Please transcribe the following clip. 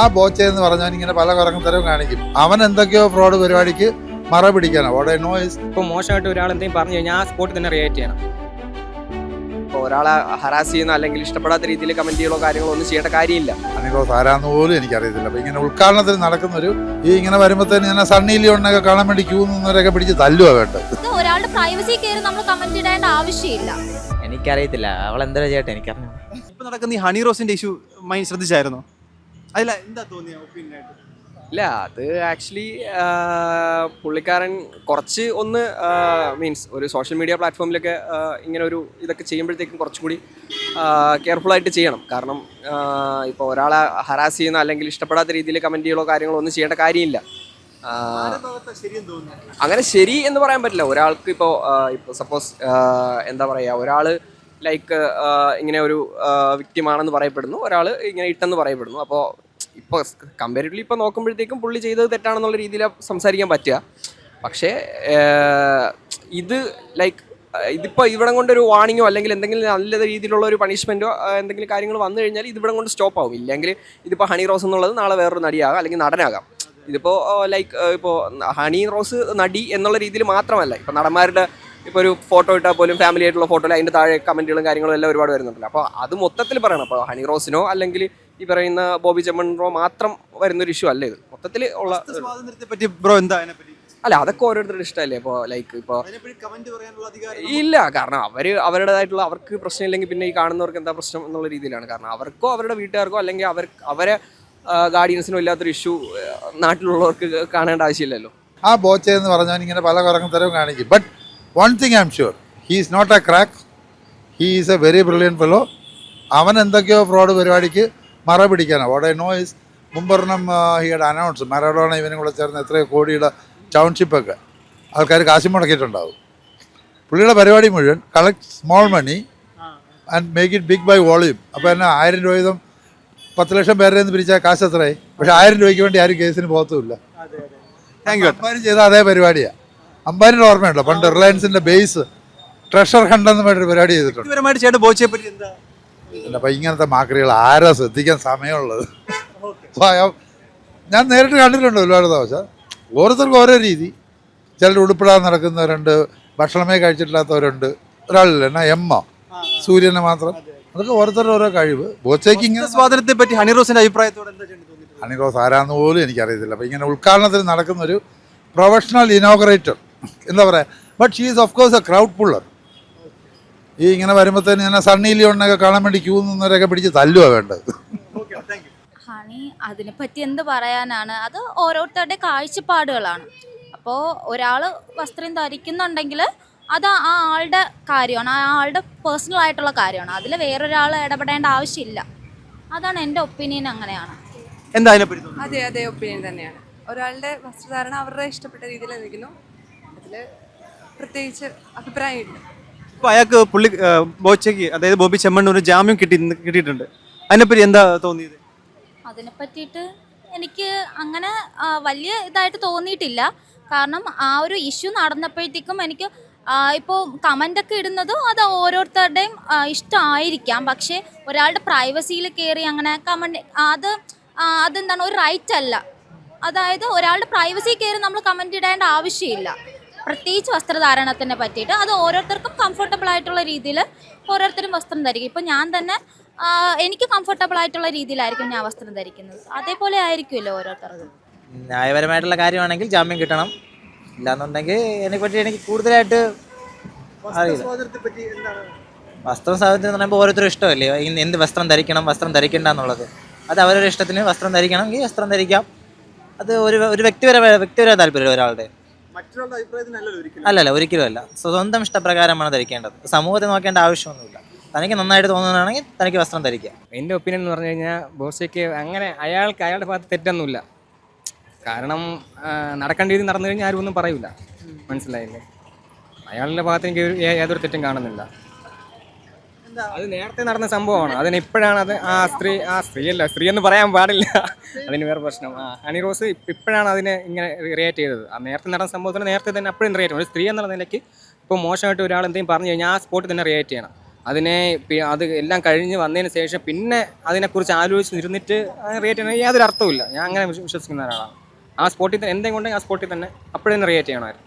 ആ ബോച്ച എന്ന് പറഞ്ഞാൽ ഇങ്ങനെ പല കറങ്ങത്തരവും കാണിക്കും. അവൻ എന്തൊക്കെയോ ഫ്രോഡ് പരിപാടിക്ക് മറ പിടിക്കണം അവിടെ നോയിസ് ഇപ്പൊ ഇപ്പോൾ മോശമായിട്ട് ഒരാൾ എന്തെങ്കിലും പറഞ്ഞു കഴിഞ്ഞാൽ ആ സ്പോട്ടിൽ തന്നെ റിയാക്ട് ചെയ്യണം. ഇപ്പോൾ ഒരാളെ ഹറാസ് ചെയ്യുന്ന അല്ലെങ്കിൽ ഇഷ്ടപ്പെടാത്ത രീതിയിൽ കമന്റുകളോ കാര്യങ്ങളോ ഒന്നും ചെയ്യേണ്ട കാര്യമില്ല. അനിറോസ് ആരാന്ന് പോലും എനിക്കറിയത്തില്ല. അപ്പൊ ഇങ്ങനെ ഉദ്ഘാടനത്തിന് നടക്കുന്നൊരു ഈ ഇങ്ങനെ വരുമ്പോഴത്തേന് ഞാൻ സണ്ണി ലിയോണിനൊക്കെ കാണാൻ വേണ്ടി ക്യൂ നിന്നവരൊക്കെ പിടിച്ച് തല്ലുവാ വേണ്ടത് ഇത് ഒരാളുടെ പ്രൈവസി കയറി നമ്മൾ കമന്റ് ഇടേണ്ട ആവശ്യമില്ല. എനിക്കറിയത്തില്ല. അവൾ എന്താ ചേട്ടാ എനിക്കറിഞ്ഞു ഇപ്പൊ നടക്കുന്ന ഈ ഹണി റോസിന്റെ ഇഷ്യൂ മൈൻഡ് ശ്രദ്ധിച്ചായിരുന്നോ? അതില എന്താ തോന്നിയ ഒപ്പീനിയൻ ആയിട്ട് ഇല്ല അത് ആക്ച്വലി പുള്ളിക്കാരൻ കുറച്ച് ഒന്ന് മീൻസ് ഒരു സോഷ്യൽ മീഡിയ പ്ലാറ്റ്ഫോമിലൊക്കെ ഇങ്ങനെ ഒരു ഇതൊക്കെ ചെയ്യുമ്പോഴത്തേക്കും കുറച്ചും കൂടി കെയർഫുൾ ആയിട്ട് ചെയ്യണം. കാരണം ഇപ്പോൾ ഒരാളെ ഹറാസ് ചെയ്യുന്ന അല്ലെങ്കിൽ ഇഷ്ടപ്പെടാത്ത രീതിയിൽ കമന്റുകളോ കാര്യങ്ങളോ ഒന്നും ചെയ്യേണ്ട കാര്യമില്ല. അങ്ങനെ ശരി എന്ന് പറയാൻ പറ്റില്ല. ഒരാൾക്ക് ഇപ്പോൾ ഇപ്പോൾ സപ്പോസ് എന്താ പറയുക ഒരാൾ ലൈക്ക് ഇങ്ങനെ ഒരു വിക്റ്റിമാണെന്ന് പറയപ്പെടുന്നു. ഒരാൾ ഇങ്ങനെ ഇട്ടെന്ന് പറയപ്പെടുന്നു. അപ്പോൾ ഇപ്പോൾ കമ്പാരിറ്റീവ്ലി ഇപ്പോൾ നോക്കുമ്പോഴത്തേക്കും പുള്ളി ചെയ്തത് തെറ്റാണെന്നുള്ള രീതിയിൽ സംസാരിക്കാൻ പറ്റുക. പക്ഷേ ഇത് ലൈക്ക് ഇതിപ്പോൾ ഇവിടം കൊണ്ടൊരു വാണിങ്ങോ അല്ലെങ്കിൽ എന്തെങ്കിലും നല്ല രീതിയിലുള്ള ഒരു പണിഷ്മെന്റോ എന്തെങ്കിലും കാര്യങ്ങൾ വന്നു കഴിഞ്ഞാൽ ഇത് ഇവിടം കൊണ്ട് സ്റ്റോപ്പ് ആവും. ഇല്ലെങ്കിൽ ഇതിപ്പോൾ ഹണി റോസ് എന്നുള്ളത് നാളെ വേറൊരു നടിയാകാം അല്ലെങ്കിൽ നടനാകാം. ഇതിപ്പോൾ ലൈക്ക് ഇപ്പോൾ ഹണി റോസ് നടി എന്നുള്ള രീതിയിൽ മാത്രമല്ല. ഇപ്പോൾ നടന്മാരുടെ ഇപ്പോൾ ഒരു ഫോട്ടോ ഇട്ടാൽ പോലും ഫാമിലി ആയിട്ടുള്ള ഫോട്ടോയിൽ അതിന്റെ താഴെ കമന്റുകളും കാര്യങ്ങളും എല്ലാം ഒരുപാട് വരുന്നുണ്ടല്ലോ. അപ്പോൾ അത് മൊത്തത്തിൽ പറയണം. അപ്പോൾ ഹണി റോസിനോ അല്ലെങ്കിൽ ഈ പറയുന്ന ബോബി ചെമ്മണ്ണോ മാത്രം വരുന്നൊരു ഇഷ്യൂ അല്ല ഇത്? മൊത്തത്തിൽ ഉള്ള സ്വാതന്ത്ര്യത്തെ പറ്റി ബ്രോ എന്താ അല്ല അതൊക്കെ ഓരോരുത്തരുടെ ഇഷ്ടമല്ലേ? ഇപ്പോൾ ലൈക്ക് ഇപ്പോൾ അതിനെപ്പറ്റി കമന്റ് പറയാനുള്ള അധികാരം ഇല്ല കാരണം അവർ അവരുടേതായിട്ടുള്ള അവർക്ക് പ്രശ്നമില്ലെങ്കിൽ പിന്നെ ഈ കാണുന്നവർക്ക് എന്താ പ്രശ്നം എന്നുള്ള രീതിയിലാണ്. കാരണം അവർക്കോ അവരുടെ വീട്ടുകാർക്കോ അല്ലെങ്കിൽ അവർ അവരെ ഗാർഡിയൻസിനോ ഇല്ലാത്തൊരു ഇഷ്യൂ നാട്ടിലുള്ളവർക്ക് കാണേണ്ട ആവശ്യമില്ലല്ലോ. ആ ബോച്ചെന്ന് പറഞ്ഞാൽ ഇങ്ങനെ പല കറങ്ങത്തരവും കാണിക്കും. But one thing I am sure he is not a crack he is a very brilliant fellow അവൻ എന്തൊക്കെയോ ഫ്രോഡ് പരിപാടിക്ക് മറ വോട്ട് ഐ നോ ഇസ് മുമ്പൊരെണ്ണം ഹിയുടെ അനൗൺസ് മറഡോണ ഇവനും കൂടെ ചേർന്ന് എത്രയോ കോടിയുടെ ടൗൺഷിപ്പൊക്കെ ആൾക്കാർ കാശ് മുടക്കിയിട്ടുണ്ടാവും. പുള്ളിയുടെ പരിപാടി മുഴുവൻ collect small money and make it big by volume അപ്പോൾ എന്നെ ആയിരം രൂപ വീതം പത്ത് ലക്ഷം പേരുടെ നിന്ന് പിരിച്ചാൽ കാശ് എത്രയായി? പക്ഷേ ആയിരം രൂപയ്ക്ക് വേണ്ടി ആരും കേസിന് പോകത്തുമില്ല. താങ്ക് യു ചെയ്ത അതേ പരിപാടിയാണ് അംബാനിയുടെ ഓർമ്മയുണ്ടോ? പണ്ട് റിലയൻസിന്റെ ബേസ് ട്രഷർ ഹണ്ട് എന്ന് പറഞ്ഞൊരു പരിപാടി ചെയ്തിട്ടുണ്ട്. വ്യക്തിപരമായിട്ട് ചേട്ടൻ ബോച്ചയെ പറ്റി എന്താ? അപ്പൊ ഇങ്ങനത്തെ മാക്രികൾ ആരാ ശ്രദ്ധിക്കാൻ സമയമുള്ളത്? ഞാൻ നേരിട്ട് കണ്ടിട്ടുണ്ട് ഒരുപാട് ദിവസം ഓരോരുത്തർക്കും ഓരോ രീതി. ചിലർ ഉടുപ്പിടാതെ നടക്കുന്നവരുണ്ട് ഭക്ഷണമേ കഴിച്ചിട്ടില്ലാത്തവരുണ്ട്. ഒരാളില്ല എന്നാ എമ്മ. സൂര്യനെ മാത്രം. അതൊക്കെ ഓരോരുത്തരുടെ ഓരോ കഴിവ്. ബോച്ചയ്ക്ക് ഇങ്ങനെ സ്വാതന്ത്ര്യത്തെ പറ്റി ഹണി റോസിന്റെ അഭിപ്രായത്തോടെ അണിറോസ് ആരാന്ന് പോലും എനിക്കറിയത്തില്ല. അപ്പൊ ഇങ്ങനെ ഉദ്ഘാടനത്തിന് നടക്കുന്ന ഒരു പ്രൊഫഷണൽ ഇനോഗ്രേറ്റർ എന്താ പറയുക but she is of course a crowd puller ഈ ഇങ്ങനെ വരുമ്പോഴത്തേന് ഞാൻ സണ്ണി ലിയോണിനൊക്കെ കാണാൻ വേണ്ടി ക്യൂ നിന്നവരൊക്കെ പിടിച്ച് തല്ലുവാ വേണ്ടത്. ഹണി അതിനെപ്പറ്റി എന്ത് പറയാനാണ്? അത് ഓരോരുത്തരുടെ കാഴ്ചപ്പാടുകളാണ്. അപ്പോൾ ഒരാൾ വസ്ത്രം ധരിക്കുന്നുണ്ടെങ്കിൽ അത് ആ ആളുടെ കാര്യമാണ് ആ ആളുടെ പേഴ്സണൽ ആയിട്ടുള്ള കാര്യമാണ്. അതിൽ വേറൊരാൾ ഇടപെടേണ്ട ആവശ്യമില്ല. അതാണ് എന്റെ ഒപ്പീനിയൻ അങ്ങനെയാണ്. എന്താ അതിനെപ്പറ്റി തോന്നുന്നത് അതെ അതെ ഒപ്പീനിയൻ തന്നെയാണ്. ഒരാളുടെ വസ്ത്രധാരണ അവരുടെ ഇഷ്ടപ്പെട്ട രീതിയിൽ നിൽക്കുന്നു അതിൽ പ്രത്യേകിച്ച് അഭിപ്രായമില്ല. ഇപ്പൊ അയാൾക്ക് പുള്ളി ബോച്ചയ്ക്ക് അതായത് ബോബി ചെമ്മണ്ണൂർ ജാമ്യം കിട്ടി കിട്ടിയിട്ടുണ്ട്. അതിനെപ്പറ്റി എന്താ തോന്നിയത്? അതിനെ പറ്റിയിട്ട് എനിക്ക് അങ്ങനെ വലിയ ഇതായിട്ട് തോന്നിയിട്ടില്ല. കാരണം ആ ഒരു ഇഷ്യൂ നടന്നപ്പോഴത്തേക്കും എനിക്ക് ഇപ്പോൾ കമന്റൊക്കെ ഇടുന്നത് അത് ഓരോരുത്തരുടെയും ഇഷ്ടമായിരിക്കാം. പക്ഷേ ഒരാളുടെ പ്രൈവസിയിൽ കയറി അങ്ങനെ കമന്റ് അത് അതെന്താണ്? ഒരു റൈറ്റ് അല്ല. അതായത് ഒരാളുടെ പ്രൈവസി കയറി നമ്മൾ കമന്റ് ഇടേണ്ട ആവശ്യമില്ല. പ്രത്യേകിച്ച് വസ്ത്രധാരണത്തിനെ പറ്റിയിട്ട് അത് ഓരോരുത്തർക്കും കംഫർട്ടബിൾ ആയിട്ടുള്ള രീതിയിൽ ഓരോരുത്തരും വസ്ത്രം ധരിക്കും. ഇപ്പം ഞാൻ തന്നെ എനിക്ക് കംഫർട്ടബിൾ ആയിട്ടുള്ള രീതിയിലായിരിക്കും ഞാൻ വസ്ത്രം ധരിക്കുന്നത്. അതേപോലെ ആയിരിക്കുമല്ലോ ഓരോരുത്തർക്കും. ന്യായപരമായിട്ടുള്ള കാര്യമാണെങ്കിൽ ജാമ്യം കിട്ടണം. ഇല്ലാന്നുണ്ടെങ്കിൽ അതിനെപ്പറ്റി എനിക്ക് കൂടുതലായിട്ട് അറിയില്ല. പറ്റി എന്താണ്? വസ്ത്രം സ്വാതന്ത്ര്യം എന്ന് പറയുമ്പോൾ ഓരോരുത്തരും ഇഷ്ടമല്ലേ? എന്ത് വസ്ത്രം ധരിക്കണം വസ്ത്രം ധരിക്കണ്ട എന്നുള്ളത്. അത് അവരുടെ ഇഷ്ടത്തിന് വസ്ത്രം ധരിക്കണമെങ്കിൽ വസ്ത്രം ധരിക്കാം. അത് ഒരു ഒരു വ്യക്തിപര വ്യക്തിപര താല്പര്യം ഒരാളുടെ. അല്ലല്ല ഒരിക്കലും അല്ല. സ്വന്തം ഇഷ്ടപ്രകാരമാണ് ധരിക്കേണ്ടത്. സമൂഹത്തെ നോക്കേണ്ട ആവശ്യമൊന്നുമില്ല. തനിക്ക് നന്നായിട്ട് തോന്നുന്നതാണെങ്കിൽ തനിക്ക് വസ്ത്രം ധരിക്കാം. എന്റെ ഒപ്പീനിയൻ എന്ന് പറഞ്ഞു കഴിഞ്ഞാൽ ബോസയ്ക്ക് അങ്ങനെ അയാൾക്ക് അയാളുടെ ഭാഗത്ത് തെറ്റൊന്നുമില്ല. കാരണം നടക്കേണ്ട രീതി നടന്നു കഴിഞ്ഞാൽ ആരും ഒന്നും പറയില്ല മനസ്സിലായില്ലേ? അയാളുടെ ഭാഗത്ത് എനിക്ക് യാതൊരു തെറ്റും കാണുന്നില്ല. അത് നേരത്തെ നടന്ന സംഭവമാണ്. അതിന് ഇപ്പോഴാണ് അത് ആ സ്ത്രീ ആ സ്ത്രീ അല്ല സ്ത്രീ എന്ന് പറയാൻ പാടില്ല. അതിന് വേറെ പ്രശ്നം. ആ ഹണി റോസ് ഇപ്പോഴാണ് അതിനെ ഇങ്ങനെ റിയാക്ട് ചെയ്തത്. ആ നേരത്തെ നടന്ന സംഭവത്തിന് നേരത്തെ തന്നെ അപ്പോഴും റിയാക്ട് ചെയ്യണം ഒരു സ്ത്രീ എന്നുള്ള നിലയ്ക്ക് ഇപ്പോൾ മോശമായിട്ട് ഒരാൾ എന്തെങ്കിലും പറഞ്ഞു കഴിഞ്ഞാൽ ആ സ്പോട്ടിൽ തന്നെ റിയാക്ട് ചെയ്യണം. അതിനെ അത് എല്ലാം കഴിഞ്ഞ് വന്നതിന് ശേഷം പിന്നെ അതിനെക്കുറിച്ച് ആലോചിച്ച് ഇരുന്നിട്ട് റിയേറ്റ് ചെയ്യണം. യാതൊരു അർത്ഥവുമില്ല. ഞാൻ അങ്ങനെ വിശ്വസിക്കുന്ന ഒരാളാണ്. ആ സ്പോട്ടിൽ തന്നെ എന്തെങ്കിലും ഉണ്ടെങ്കിൽ ആ സ്പോട്ടിൽ തന്നെ അപ്പോഴേ റിയേറ്റ് ചെയ്യണമായിരുന്നു.